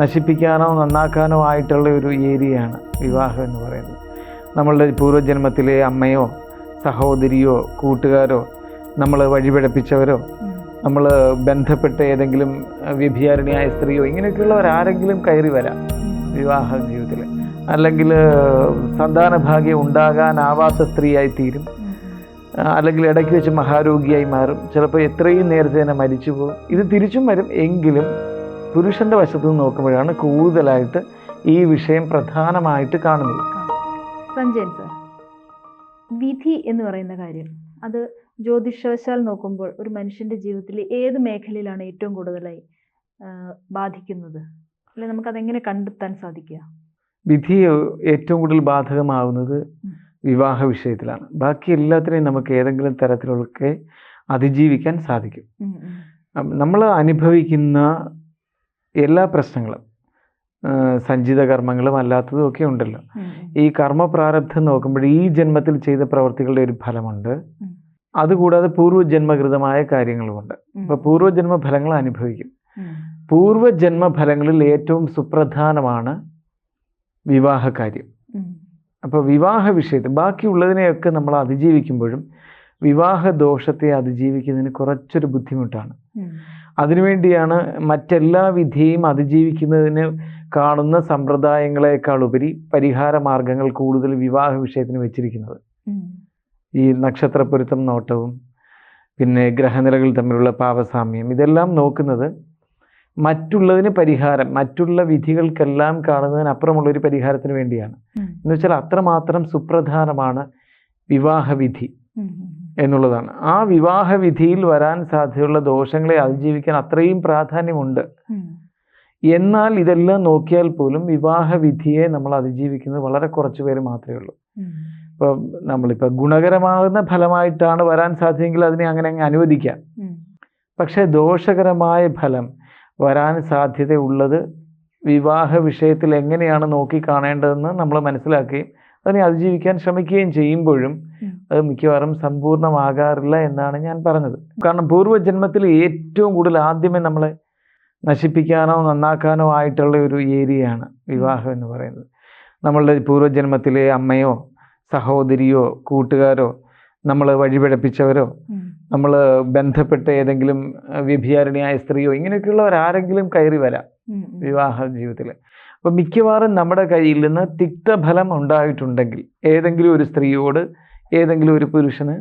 നശിപ്പിക്കാനോ നന്നാക്കാനോ ആയിട്ടുള്ള ഒരു ഏരിയയാണ് വിവാഹം എന്ന് പറയുന്നത്. നമ്മളുടെ പൂർവജന്മത്തിലെ അമ്മയോ സഹോദരിയോ കൂട്ടുകാരോ നമ്മൾ വഴിപഴപ്പിച്ചവരോ നമ്മൾ ബന്ധപ്പെട്ട ഏതെങ്കിലും വ്യഭിചാരിണിയായ സ്ത്രീയോ ഇങ്ങനെയൊക്കെയുള്ളവർ ആരെങ്കിലും കയറി വരാം വിവാഹ ജീവിതത്തിൽ അല്ലെങ്കിൽ സന്താന ഭാഗ്യം ഉണ്ടാകാനാവാത്ത സ്ത്രീയായി തീരും. അല്ലെങ്കിൽ ഇടയ്ക്ക് വെച്ച് മഹാരോഗിയായി മാറും. ചിലപ്പോൾ എത്രയും നേരത്തെ തന്നെ മരിച്ചു പോകും. ഇത് തിരിച്ചും വരും. എങ്കിലും പുരുഷന്റെ വശത്ത് നിന്ന് നോക്കുമ്പോഴാണ് കൂടുതലായിട്ട് ഈ വിഷയം പ്രധാനമായിട്ട് കാണുന്നത്. സഞ്ജയൻ സാർ വിധി എന്ന് പറയുന്ന കാര്യം അത് ജ്യോതിഷവശാൽ നോക്കുമ്പോൾ ഒരു മനുഷ്യന്റെ ജീവിതത്തിൽ ഏത് മേഖലയിലാണ് ഏറ്റവും കൂടുതലായി ബാധിക്കുന്നത്? അല്ലെ നമുക്ക് അതെങ്ങനെ കണ്ടെത്താൻ സാധിക്കുക? വിധി ഏറ്റവും കൂടുതൽ ബാധകമാവുന്നത് വിവാഹ വിഷയത്തിലാണ്. ബാക്കി എല്ലാത്തിനെയും നമുക്ക് ഏതെങ്കിലും തരത്തിലൊക്കെ അതിജീവിക്കാൻ സാധിക്കും. നമ്മൾ അനുഭവിക്കുന്ന എല്ലാ പ്രശ്നങ്ങളും സഞ്ചിത കർമ്മങ്ങളും അല്ലാത്തതും ഒക്കെ ഉണ്ടല്ലോ ഈ കർമ്മ പ്രാരബ്ധം നോക്കുമ്പോൾ ഈ ജന്മത്തിൽ ചെയ്ത പ്രവർത്തികളുടെ ഒരു ഫലമുണ്ട്. അതുകൂടാതെ പൂർവജന്മകൃതമായ കാര്യങ്ങളുമുണ്ട് അപ്പോൾ അപ്പൊ പൂർവജന്മ ഫലങ്ങൾ അനുഭവിക്കും. പൂർവജന്മ ഫലങ്ങളിൽ ഏറ്റവും സുപ്രധാനമാണ് വിവാഹ കാര്യം. അപ്പോൾ വിവാഹ വിഷയത്തിൽ ബാക്കിയുള്ളതിനെയൊക്കെ നമ്മൾ അതിജീവിക്കുമ്പോഴും വിവാഹ ദോഷത്തെ അതിജീവിക്കുന്നതിന് കുറച്ചൊരു ബുദ്ധിമുട്ടാണ്. അതിനുവേണ്ടിയാണ് മറ്റെല്ലാ വിധിയും അതിജീവിക്കുന്നതിന് കാണുന്ന സമ്പ്രദായങ്ങളെക്കാൾ ഉപരി പരിഹാര മാർഗങ്ങൾ കൂടുതൽ വിവാഹ വിഷയത്തിന് വെച്ചിരിക്കുന്നത്. ഈ നക്ഷത്രപ്പൊരുത്തം നോട്ടവും പിന്നെ ഗ്രഹനിലകൾ തമ്മിലുള്ള പാവസാമ്യം ഇതെല്ലാം നോക്കുന്നത് മറ്റുള്ളതിന് പരിഹാരം മറ്റുള്ള വിധികൾക്കെല്ലാം കാണുന്നതിനപ്പുറമുള്ള ഒരു പരിഹാരത്തിന് വേണ്ടിയാണ്. എന്ന് വെച്ചാൽ അത്രമാത്രം സുപ്രധാനമാണ് വിവാഹവിധി. എന്നുള്ളതാണ്. ആ വിവാഹ വിധിയിൽ വരാൻ സാധ്യതയുള്ള ദോഷങ്ങളെ അതിജീവിക്കാൻ അത്രയും പ്രാധാന്യമുണ്ട്. എന്നാൽ ഇതെല്ലാം നോക്കിയാൽ പോലും വിവാഹ വിധിയെ നമ്മൾ അതിജീവിക്കുന്നത് വളരെ കുറച്ചു പേര് മാത്രമേ ഉള്ളൂ. ഇപ്പൊ നമ്മളിപ്പോ നമ്മളിപ്പോൾ ഗുണകരമാകുന്ന ഫലമായിട്ടാണ് വരാൻ സാധ്യമെങ്കിൽ അതിനെ അങ്ങനെ അങ്ങ് അനുവദിക്കാം. പക്ഷെ ദോഷകരമായ ഫലം വരാൻ സാധ്യതയുള്ളത് വിവാഹ വിഷയത്തിൽ എങ്ങനെയാണ് നോക്കി കാണേണ്ടതെന്ന് നമ്മൾ മനസ്സിലാക്കുകയും അതിനെ അതിജീവിക്കാൻ ശ്രമിക്കുകയും ചെയ്യുമ്പോഴും. അത് മിക്കവാറും സമ്പൂർണമാകാറില്ല എന്നാണ് ഞാൻ പറഞ്ഞത് കാരണം പൂർവജന്മത്തിൽ ഏറ്റവും കൂടുതൽ ആദ്യമേ നമ്മളെ നശിപ്പിക്കാനോ നന്നാക്കാനോ ആയിട്ടുള്ള ഒരു ഏരിയയാണ് വിവാഹം എന്ന് പറയുന്നത് നമ്മളുടെ പൂർവജന്മത്തിലെ അമ്മയോ സഹോദരിയോ കൂട്ടുകാരോ നമ്മൾ വഴിപിഴപ്പിച്ചവരോ. നമ്മൾ ബന്ധപ്പെട്ട ഏതെങ്കിലും വ്യഭിചാരിണിയായ സ്ത്രീയോ ഇങ്ങനെയൊക്കെയുള്ളവർ ആരെങ്കിലും കയറി വരാം. വിവാഹ ജീവിതത്തിൽ അപ്പം മിക്കവാറും നമ്മുടെ കയ്യിൽ നിന്ന് തിക്തഫലം ഉണ്ടായിട്ടുണ്ടെങ്കിൽ ഏതെങ്കിലും ഒരു സ്ത്രീയോട് ഏതെങ്കിലും ഒരു പുരുഷന്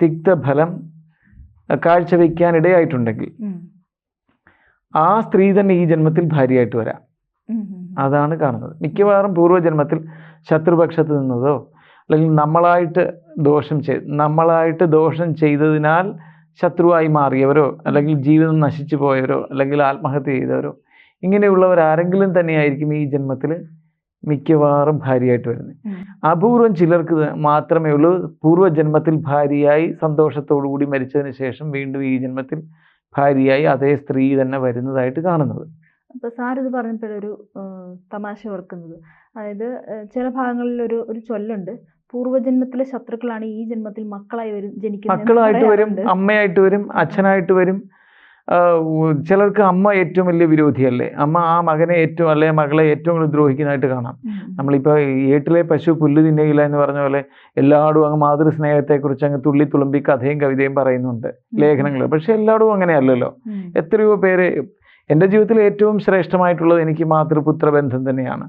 തിക്തഫലം കാഴ്ചവെക്കാനിടയായിട്ടുണ്ടെങ്കിൽ കാഴ്ചവെക്കാൻ ഇടയായിട്ടുണ്ടെങ്കിൽ ആ സ്ത്രീ തന്നെ ഈ ജന്മത്തിൽ ഭാര്യയായിട്ട് വരാം. അതാണ് കാണുന്നത്. മിക്കവാറും പൂർവജന്മത്തിൽ ശത്രുപക്ഷത്ത് നിന്നതോ അല്ലെങ്കിൽ നമ്മളായിട്ട് ദോഷം ചെയ്ത് നമ്മളായിട്ട് ദോഷം ചെയ്തതിനാൽ ശത്രുവായി മാറിയവരോ അല്ലെങ്കിൽ ജീവിതം നശിച്ചു പോയവരോ അല്ലെങ്കിൽ ആത്മഹത്യ ചെയ്തവരോ ഇങ്ങനെയുള്ളവർ ആരെങ്കിലും തന്നെയായിരിക്കും ഈ ജന്മത്തിൽ മിക്കവാറും ഭാര്യയായിട്ട് വരുന്നത് അപൂർവം ചിലർക്ക് മാത്രമേ ഉള്ളൂ. പൂർവജന്മത്തിൽ ഭാര്യയായി സന്തോഷത്തോടുകൂടി മരിച്ചതിന് ശേഷം വീണ്ടും ഈ ജന്മത്തിൽ ഭാര്യയായി അതേ സ്ത്രീ തന്നെ വരുന്നതായിട്ട് കാണുന്നത്. അപ്പൊ സാർ ഇത് പറഞ്ഞപ്പോഴൊരു തമാശ ഓർക്കുന്നത്. അതായത് ചില ഭാഗങ്ങളിൽ ഒരു ഒരു ചൊല്ലുണ്ട്. പൂർവജന്മത്തിലെ ശത്രുക്കളാണ് ഈ ജന്മത്തിൽ മക്കളായി വരും ജനിക്കുന്നത് മക്കളായിട്ട് വരും അമ്മയായിട്ട് വരും അച്ഛനായിട്ട് വരും ചിലർക്ക് അമ്മ ഏറ്റവും വലിയ വിരോധിയല്ലേ? അമ്മ ആ മകനെ ഏറ്റവും അല്ലെ മകളെ ഏറ്റവും കൂടുതൽ ദ്രോഹിക്കുന്നതായിട്ട് കാണാം. നമ്മളിപ്പോൾ ഏട്ടിലെ പശു പുല്ല് തിന്നയില്ല എന്ന് പറഞ്ഞ പോലെ എല്ലായിടും അങ്ങ് മാതൃസ്നേഹത്തെക്കുറിച്ച് അങ്ങ് തുള്ളി തുളുമ്പി കഥയും കവിതയും പറയുന്നുണ്ട് ലേഖനങ്ങൾ. പക്ഷെ എല്ലായിടും അങ്ങനെയല്ലല്ലോ അല്ലല്ലോ. എത്രയോ പേര് എന്റെ ജീവിതത്തിൽ ഏറ്റവും ശ്രേഷ്ഠമായിട്ടുള്ളത് എനിക്ക് മാതൃപുത്ര ബന്ധം തന്നെയാണ്.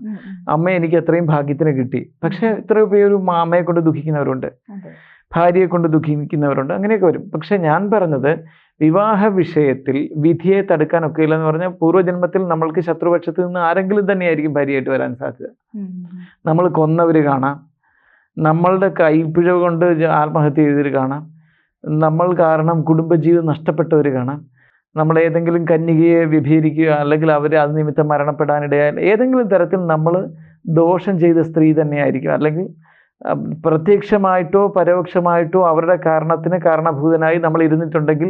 അമ്മ എനിക്ക് അത്രയും ഭാഗ്യത്തിന് കിട്ടി. പക്ഷെ എത്രയോ പേര് അമ്മയെ കൊണ്ട് ദുഃഖിക്കുന്നവരുണ്ട്. ഭാര്യയെ കൊണ്ട് ദുഃഖിക്കുന്നവരുണ്ട്. അങ്ങനെയൊക്കെ വരും. പക്ഷെ ഞാൻ പറഞ്ഞത് വിവാഹ വിഷയത്തിൽ വിധിയെ തടുക്കാൻ ഒക്കെയില്ല എന്ന് പറഞ്ഞാൽ പൂർവജന്മത്തിൽ നമ്മൾക്ക് ശത്രുപക്ഷത്ത് നിന്ന് ആരെങ്കിലും തന്നെയായിരിക്കും ഭാര്യയായിട്ട് വരാൻ സാധ്യത. നമ്മൾ കൊന്നവര് കാണാം. നമ്മളുടെ കൈപ്പിഴവ് കൊണ്ട് ആത്മഹത്യ ചെയ്തവർ കാണാം. നമ്മൾ കാരണം കുടുംബജീവിതം നഷ്ടപ്പെട്ടവർ കാണാം. നമ്മൾ ഏതെങ്കിലും കന്യകയെ വിഭീരിക്കുക അല്ലെങ്കിൽ അവർ അത് നിമിത്തം മരണപ്പെടാനിടയാൽ ഏതെങ്കിലും തരത്തിൽ നമ്മൾ ദോഷം ചെയ്ത സ്ത്രീ തന്നെയായിരിക്കും. അല്ലെങ്കിൽ പ്രത്യക്ഷമായിട്ടോ പരോക്ഷമായിട്ടോ അവരുടെ കാരണത്തിന് കാരണഭൂതനായി നമ്മൾ ഇരുന്നിട്ടുണ്ടെങ്കിൽ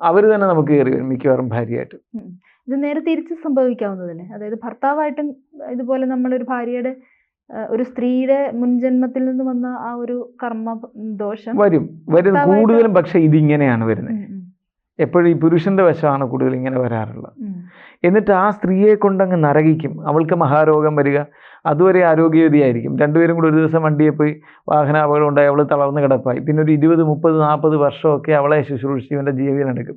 അവർ തന്നെ നമുക്ക് കയറി വരും മിക്കവാറും ഭാര്യയായിട്ട്. ഇത് നേരെ തിരിച്ച് സംഭവിക്കാവുന്നതല്ലേ അതായത് ഭർത്താവായിട്ടും ഇതുപോലെ നമ്മളൊരു ഭാര്യയുടെ ഒരു സ്ത്രീയുടെ മുൻജന്മത്തിൽ നിന്ന് വന്ന ആ ഒരു കർമ്മ ദോഷം വരും. വരും. കൂടുതലും പക്ഷെ ഇതിങ്ങനെയാണ് വരുന്നത്. എപ്പോഴും ഈ പുരുഷന്റെ വശമാണ് കൂടുതൽ ഇങ്ങനെ വരാറുള്ളത്. എന്നിട്ട് ആ സ്ത്രീയെ കൊണ്ടങ്ങ് നരകിക്കും. അവൾക്ക് മഹാരോഗം വരിക. അതുവരെ ആരോഗ്യവതിയായിരിക്കും. രണ്ടുപേരും കൂടി ഒരു ദിവസം വണ്ടിയെ പോയി വാഹനാപകടം ഉണ്ടായി. അവൾ തളർന്ന് കിടപ്പായി. പിന്നെ ഒരു ഇരുപത് മുപ്പത് നാൽപ്പത് വർഷമൊക്കെ അവളെ ശുശ്രൂഷിച്ച് ഇവന്റെ ജീവിതം എടുക്കും.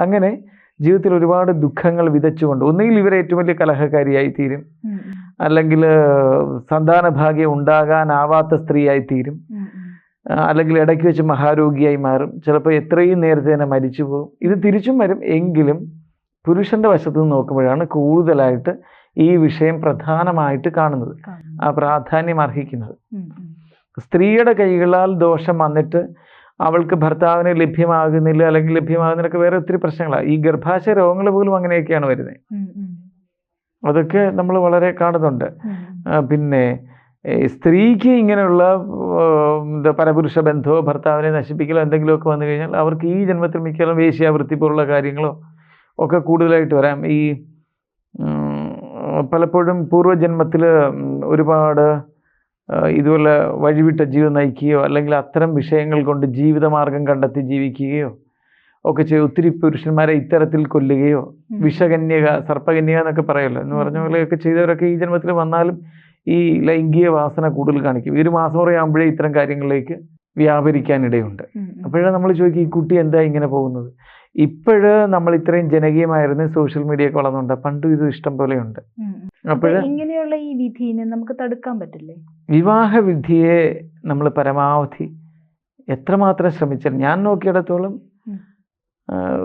അങ്ങനെ ജീവിതത്തിൽ ഒരുപാട് ദുഃഖങ്ങൾ വിതച്ചുകൊണ്ട് ഒന്നുകിൽ ഇവർ ഏറ്റവും വലിയ കലഹക്കാരിയായി തീരും. അല്ലെങ്കിൽ സന്താന ഭാഗ്യം ഉണ്ടാകാനാവാത്ത സ്ത്രീയായി തീരും അല്ലെങ്കിൽ ഇടയ്ക്ക് വെച്ച് മഹാരോഗിയായി മാറും. ചിലപ്പോൾ എത്രയും നേരത്തെ തന്നെ മരിച്ചു പോകും. ഇത് തിരിച്ചും വരും. എങ്കിലും പുരുഷന്റെ വശത്ത് നിന്ന് നോക്കുമ്പോഴാണ് കൂടുതലായിട്ട് ഈ വിഷയം പ്രധാനമായിട്ട് കാണുന്നത്. ആ പ്രാധാന്യം അർഹിക്കുന്നത്. സ്ത്രീയുടെ കൈകളാൽ ദോഷം വന്നിട്ട് അവൾക്ക് ഭർത്താവിന് ലഭ്യമാകുന്നില്ല അല്ലെങ്കിൽ ലഭ്യമാകുന്നതിലൊക്കെ വേറെ ഒത്തിരി പ്രശ്നങ്ങളാണ് ഈ ഗർഭാശയ രോഗങ്ങൾ പോലും അങ്ങനെയൊക്കെയാണ് വരുന്നത്. അതൊക്കെ നമ്മൾ വളരെ കാണുന്നുണ്ട്. പിന്നെ സ്ത്രീക്ക് ഇങ്ങനെയുള്ള എന്താ പരപുരുഷ ബന്ധമോ ഭർത്താവിനെ നശിപ്പിക്കലോ എന്തെങ്കിലുമൊക്കെ വന്നു കഴിഞ്ഞാൽ അവർക്ക് ഈ ജന്മത്തിൽ മിക്കവാറും വേശ്യാവൃത്തി പോലുള്ള കാര്യങ്ങളോ ഒക്കെ കൂടുതലായിട്ട് വരാം. ഈ പലപ്പോഴും പൂർവജന്മത്തിൽ ഒരുപാട് ഇതുപോലെ വഴിവിട്ട ജീവിതം നയിക്കുകയോ അല്ലെങ്കിൽ അത്തരം വിഷയങ്ങൾ കൊണ്ട് ജീവിതമാർഗം കണ്ടെത്തി ജീവിക്കുകയോ ഒക്കെ ചെയ്ത് ഒത്തിരി പുരുഷന്മാരെ ഇത്തരത്തിൽ കൊല്ലുകയോ വിഷകന്യക സർപ്പകന്യക എന്നൊക്കെ പറയല്ലോ. എന്ന് പറഞ്ഞ പോലെയൊക്കെ ചെയ്തവരൊക്കെ ഈ ജന്മത്തിൽ വന്നാലും ഈ ലൈംഗിക വാസന കൂടുതൽ കാണിക്കും. ഈ ഒരു മാസം ആകുമ്പോഴേ ഇത്തരം കാര്യങ്ങളിലേക്ക് വ്യാപരിക്കാനിടയുണ്ട്. അപ്പോഴേ. നമ്മൾ ചോദിക്കും ഈ കുട്ടി എന്താ ഇങ്ങനെ പോകുന്നത്? ഇപ്പോഴ് നമ്മൾ ഇത്രയും ജനകീയമായിരുന്നു സോഷ്യൽ മീഡിയ ഒക്കെ വളർന്നുണ്ട് പണ്ടും ഇത് ഇഷ്ടം പോലെയുണ്ട്. അപ്പോഴ് ഇങ്ങനെയുള്ള ഈ വിധിനെ നമുക്ക് തടുക്കാൻ പറ്റില്ലേ? വിവാഹ വിധിയെ നമ്മൾ പരമാവധി എത്രമാത്രം ശ്രമിച്ചാൽ ഞാൻ നോക്കിയിടത്തോളം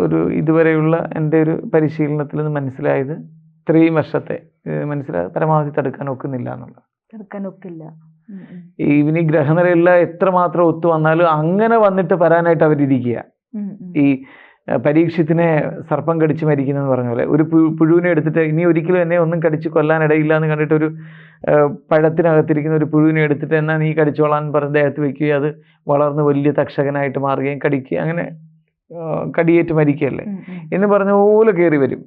ഒരു ഇതുവരെയുള്ള എന്റെ ഒരു പരിശീലനത്തിൽ നിന്ന് മനസ്സിലായത് ഇത്രയും വർഷത്തെ മനസ്സിലാ? പരമാവധി തടുക്കാൻ ഒക്കുന്നില്ല എന്നുള്ളത്. തടുക്കാൻ ഒക്കില്ല. ഇവന് ഗ്രഹനിരയെല്ലാം എത്രമാത്രം ഒത്തു വന്നാലും അങ്ങനെ വന്നിട്ട് വരാനായിട്ട് അവരിരിക്കുക. ഈ പരീക്ഷത്തിനെ സർപ്പം കടിച്ചു മരിക്കുന്നെന്ന് പറഞ്ഞ പോലെ ഒരു പുഴുവിനെ എടുത്തിട്ട് ഇനി ഒരിക്കലും എന്നെ ഒന്നും കടിച്ച് കൊല്ലാനിടയില്ല എന്ന് കണ്ടിട്ട് ഒരു പഴത്തിനകത്തിരിക്കുന്ന ഒരു പുഴുവിനെ എടുത്തിട്ട് എന്നാ നീ കടിച്ചോളാൻ പറഞ്ഞ് ദേഹത്ത് വെക്കുകയും അത് വളർന്ന് വലിയ തക്ഷകനായിട്ട് മാറുകയും കടിക്കുക അങ്ങനെ കടിയേറ്റ് മരിക്കുകയല്ലേ. എന്ന് പറഞ്ഞ പോലെ കയറി വരും.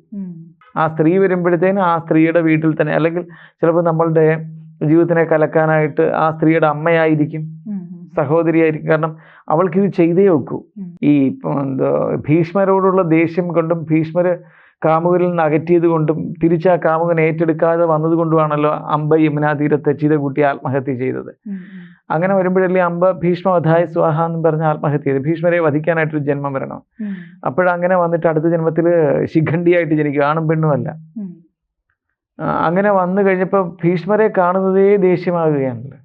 ആ സ്ത്രീ വരുമ്പോഴത്തേന് ആ സ്ത്രീയുടെ വീട്ടിൽ തന്നെ അല്ലെങ്കിൽ ചിലപ്പോൾ നമ്മളുടെ ജീവിതത്തിനെ കലക്കാനായിട്ട് ആ സ്ത്രീയുടെ അമ്മയായിരിക്കും. സഹോദരിയായിരിക്കും കാരണം അവൾക്ക് ഇത് ചെയ്തേ വെക്കൂ ഈ ഇപ്പം എന്താ ഭീഷ്മരോടുള്ള ദേഷ്യം കൊണ്ടും ഭീഷ്മര് കാമുകരിൽ നിന്ന് അകറ്റിയത് കൊണ്ടും തിരിച്ച് ആ കാമുകൻ ഏറ്റെടുക്കാതെ വന്നത് കൊണ്ടുമാണല്ലോ അമ്പ യമുനാ തീരത്ത് ചിതകൂട്ടി ആത്മഹത്യ ചെയ്തത്. അങ്ങനെ വരുമ്പോഴല്ലേ അമ്പ ഭീഷ്മവധായ സ്വാഹ എന്ന് പറഞ്ഞ ആത്മഹത്യ ചെയ്ത്. ഭീഷ്മരെ വധിക്കാനായിട്ടൊരു ജന്മം വരണം. അപ്പോഴങ്ങനെ വന്നിട്ട് അടുത്ത ജന്മത്തിൽ ശിഖണ്ഡിയായിട്ട് ജനിക്കും. ആണും പെണ്ണുമല്ല അങ്ങനെ വന്നു കഴിഞ്ഞപ്പോൾ ഭീഷ്മരെ കാണുന്നതേ ദേഷ്യമാകുകയാണല്ലോ.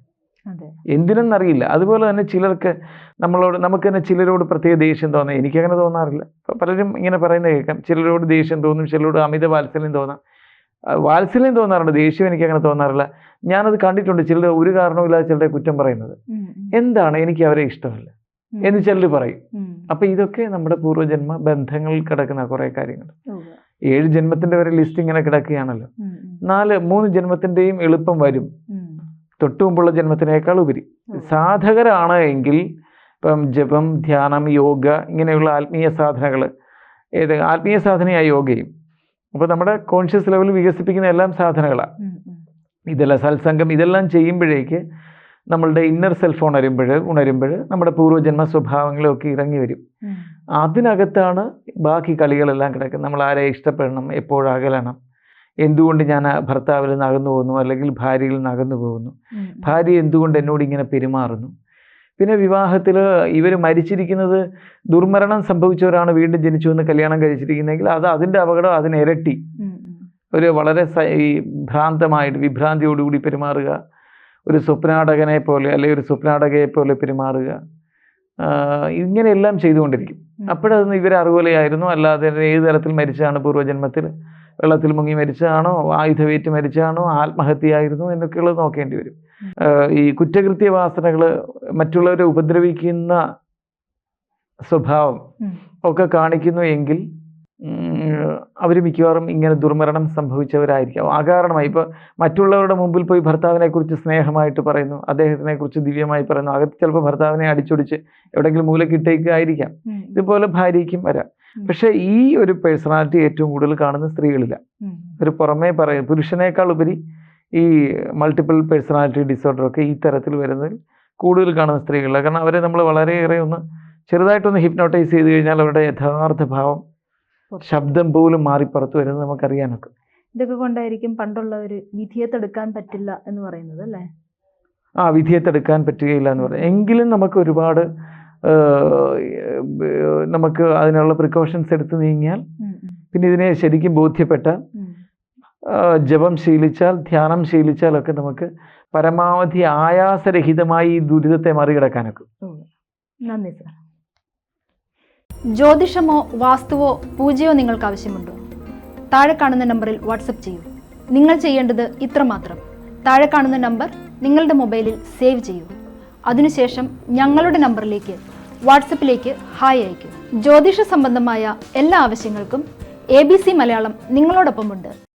എന്തിനെന്നറിയില്ല. അതുപോലെ തന്നെ ചിലർക്ക് നമ്മളോട് നമുക്ക് തന്നെ ചിലരോട് പ്രത്യേക ദേഷ്യം തോന്നാം. എനിക്കങ്ങനെ തോന്നാറില്ല. പലരും ഇങ്ങനെ പറയുന്നത് കേൾക്കാം. ചിലരോട് ദേഷ്യം തോന്നും ചിലരോട് അമിത വാത്സല്യം തോന്നാം. വാത്സല്യം തോന്നാറുണ്ട് ദേഷ്യം എനിക്ക് അങ്ങനെ തോന്നാറില്ല. ഞാനത് കണ്ടിട്ടുണ്ട് ചിലർ ഒരു കാരണവുമില്ലാതെ ചിലരെ കുറ്റം പറയുന്നത്. എന്താണ് എനിക്ക് അവരെ ഇഷ്ടമല്ല? എന്ന് ചിലർ പറയും. അപ്പൊ ഇതൊക്കെ നമ്മുടെ പൂർവജന്മ ബന്ധങ്ങളിൽ കിടക്കുന്ന കുറെ കാര്യങ്ങൾ. ഏഴ് ജന്മത്തിന്റെ വരെ ലിസ്റ്റ് ഇങ്ങനെ കിടക്കുകയാണല്ലോ. നാല് മൂന്ന് ജന്മത്തിന്റെയും എളുപ്പം വരും. തൊട്ടു മുമ്പുള്ള ജന്മത്തിനേക്കാൾ ഉപരി. സാധകരാണ് എങ്കിൽ ഇപ്പം ജപം ധ്യാനം യോഗ ഇങ്ങനെയുള്ള ആത്മീയ സാധനകൾ ഏത് ആത്മീയ സാധനയായ യോഗയും. അപ്പോൾ നമ്മുടെ കോൺഷ്യസ് ലെവൽ വികസിപ്പിക്കുന്ന എല്ലാം സാധനങ്ങളാണ് ഇതല്ല സത്സംഗം ഇതെല്ലാം ചെയ്യുമ്പോഴേക്ക് നമ്മളുടെ ഇന്നർ സെൽഫ് ഉണരുമ്പോൾ ഉണരുമ്പോൾ നമ്മുടെ പൂർവജന്മ സ്വഭാവങ്ങളൊക്കെ ഇറങ്ങി വരും. അതിനകത്താണ് ബാക്കി കളികളെല്ലാം കിടക്കുന്നത്. നമ്മൾ ആരെ ഇഷ്ടപ്പെടണം എപ്പോഴകലണം എന്തുകൊണ്ട് ഞാൻ ഭർത്താവിൽ നിന്ന് അകന്നു പോകുന്നു അല്ലെങ്കിൽ ഭാര്യയിൽ നിന്ന് അകന്നു പോകുന്നു. ഭാര്യ എന്തുകൊണ്ട് എന്നോട് ഇങ്ങനെ പെരുമാറുന്നു? പിന്നെ വിവാഹത്തിൽ ഇവർ മരിച്ചിരിക്കുന്നത് ദുർമരണം സംഭവിച്ചവരാണ് വീണ്ടും ജനിച്ചു എന്ന് കല്യാണം കഴിച്ചിരിക്കുന്നതെങ്കിൽ അത് അതിന്റെ അപകടം അതിന് ഇരട്ടി. ഉം. ഉം. ഒരു വളരെ ഈ ഭ്രാന്തമായിട്ട് വിഭ്രാന്തിയോടുകൂടി പെരുമാറുക. ഒരു സ്വപ്നാടകനെ പോലെ അല്ലെങ്കിൽ ഒരു സ്വപ്നാടകയെ പോലെ പെരുമാറുക. ഇങ്ങനെയെല്ലാം ചെയ്തുകൊണ്ടിരിക്കും. അപ്പോഴതൊന്നും ഇവർ അറിവുലയായിരുന്നു അല്ലാതെ ഏത് തരത്തിൽ മരിച്ചാണ് പൂർവജന്മത്തിൽ? വെള്ളത്തിൽ മുങ്ങി മരിച്ചതാണോ ആയുധവേറ്റ് മരിച്ചതാണോ ആത്മഹത്യയായിരുന്നു എന്നൊക്കെയുള്ളത് നോക്കേണ്ടി വരും. ഈ കുറ്റകൃത്യ വാസനകൾ മറ്റുള്ളവരെ ഉപദ്രവിക്കുന്ന സ്വഭാവം ഒക്കെ കാണിക്കുന്നു എങ്കിൽ അവർ മിക്കവാറും ഇങ്ങനെ ദുർമരണം സംഭവിച്ചവരായിരിക്കും. അകാരണമായി ഇപ്പോൾ മറ്റുള്ളവരുടെ മുമ്പിൽ പോയി ഭർത്താവിനെ കുറിച്ച് സ്നേഹമായിട്ട് പറയുന്നു അദ്ദേഹത്തിനെ കുറിച്ച് ദിവ്യമായി പറയുന്നു അകത്ത് ചിലപ്പോൾ ഭർത്താവിനെ അടിച്ചൊടിച്ച് എവിടെയെങ്കിലും മൂലക്കിട്ടേക്കായിരിക്കാം. ഇതുപോലെ ഭാര്യയ്ക്കും വരാം. പക്ഷെ പക്ഷേ ഈ ഒരു പേഴ്സണാലിറ്റി ഏറ്റവും കൂടുതൽ കാണുന്ന സ്ത്രീകളില്ല. ഒരു പുറമേ പറയും പുരുഷനേക്കാൾ ഉപരി ഈ മൾട്ടിപ്പിൾ പേഴ്സണാലിറ്റി ഡിസോർഡർ ഒക്കെ ഈ തരത്തിൽ വരുന്നതിൽ കൂടുതൽ കാണുന്ന സ്ത്രീകളിലാണ് കാരണം അവരെ നമ്മൾ വളരെയേറെ ഒന്ന് ചെറുതായിട്ടൊന്ന് ഹിപ്നോട്ടൈസ് ചെയ്ത് കഴിഞ്ഞാൽ അവരുടെ യഥാർത്ഥ ഭാവം ശബ്ദം പോലും മാറി പുറത്തു വരുന്നത് നമുക്കറിയാനൊക്കെ. ഇതൊക്കെ കൊണ്ടായിരിക്കും പണ്ടുള്ള ഒരു വിധിയത്തെടുക്കാൻ പറ്റില്ല എന്ന് പറയുന്നത് അല്ലേ? ആ വിധിയത്തെടുക്കാൻ പറ്റുകയില്ല എന്ന് പറയുന്നത് എങ്കിലും നമുക്ക് ഒരുപാട് നമുക്ക് അതിനുള്ള പ്രിക്കോഷൻസ് എടുത്ത് നീങ്ങിയാൽ പിന്നെ ഇതിനെ ശരിക്കും ബോധ്യപ്പെട്ടാൽ ജപം ശീലിച്ചാൽ ധ്യാനം ശീലിച്ചാലൊക്കെ നമുക്ക് പരമാവധി ആയാസരഹിതമായി ഈ ദുരിതത്തെ മറികടക്കാനൊക്കെ. നന്ദി സാർ. ജ്യോതിഷമോ വാസ്തുവോ പൂജയോ നിങ്ങൾക്ക് ആവശ്യമുണ്ടോ? താഴെ കാണുന്ന നമ്പറിൽ വാട്സപ്പ് ചെയ്യൂ. നിങ്ങൾ ചെയ്യേണ്ടത് ഇത്രമാത്രം താഴെ കാണുന്ന നമ്പർ നിങ്ങളുടെ മൊബൈലിൽ സേവ് ചെയ്യൂ. അതിനുശേഷം ഞങ്ങളുടെ നമ്പറിലേക്ക് വാട്സപ്പിലേക്ക് ഹായ് അയയ്ക്കും. ജ്യോതിഷ സംബന്ധമായ എല്ലാ ആവശ്യങ്ങൾക്കും എ ബി സി മലയാളം നിങ്ങളോടൊപ്പമുണ്ട്.